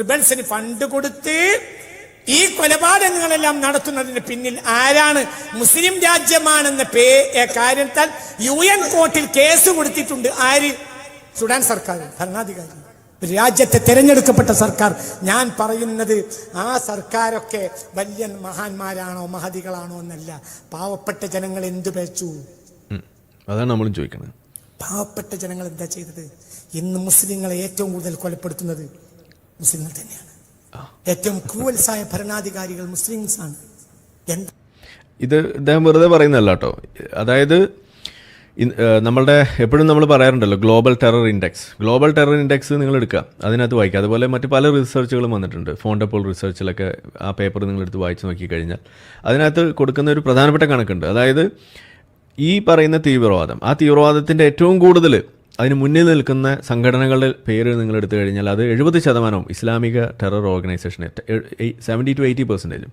റിബൽസിന് fund കൊടുത്ത് ഈ കൊലപാതകങ്ങളെല്ലാം നടത്തുന്നതിന് പിന്നിൽ ആരാണ് മുസ്ലിം രാജ്യമാണെന്ന പേ കാര്യത്താൽ യു എൻ കോർട്ടിൽ കേസ് കൊടുത്തിട്ടുണ്ട്. ആര്? സുഡാൻ സർക്കാർ ഭരണാധികാരി. രാജ്യത്തെ തിരഞ്ഞെടുക്കപ്പെട്ട സർക്കാർ. ഞാൻ പറയുന്നത് ആ സർക്കാരൊക്കെ വലിയ മഹാന്മാരാണോ മഹതികളാണോ എന്നല്ല. പാവപ്പെട്ട ജനങ്ങൾ എന്തു പേച്ചു. അതാണ് നമ്മളും ചോദിക്കുന്നത് പാവപ്പെട്ട ജനങ്ങൾ എന്താ ചെയ്തത്? ഇന്ന് മുസ്ലിങ്ങളെ ഏറ്റവും കൂടുതൽ കൊലപ്പെടുത്തുന്നത് മുസ്ലിങ്ങൾ തന്നെയാണ്. ഏറ്റവും ക്രൂവൽസായ ഭരണാധികാരികൾ മുസ്ലിംസ് ആണ് എന്താ ഇത് ഇദ്ദേഹം വെറുതെ പറയുന്നതല്ല കേട്ടോ. അതായത് നമ്മളുടെ എപ്പോഴും നമ്മൾ പറയാറുണ്ടല്ലോ global terror index. Global terror index നിങ്ങൾ എടുക്കുക അതിനകത്ത് വായിക്കുക. അതുപോലെ മറ്റ് പല റിസർച്ചുകളും വന്നിട്ടുണ്ട്. ഫോണ്ടപ്പോൾ റിസർച്ചിലൊക്കെ ആ പേപ്പർ നിങ്ങളെടുത്ത് വായിച്ച് നോക്കിക്കഴിഞ്ഞാൽ. അതിനകത്ത് കൊടുക്കുന്ന ഒരു പ്രധാനപ്പെട്ട കണക്കുണ്ട്. അതായത് ഈ പറയുന്ന തീവ്രവാദം ആ തീവ്രവാദത്തിന്റെ ഏറ്റവും കൂടുതൽ അതിന് മുന്നിൽ നിൽക്കുന്ന സംഘടനകളുടെ പേര് നിങ്ങൾ എടുത്തു കഴിഞ്ഞാൽ അത് എഴുപത് ശതമാനവും ഇസ്ലാമിക terror organisation seventy two eighty പെർസെന്റേജും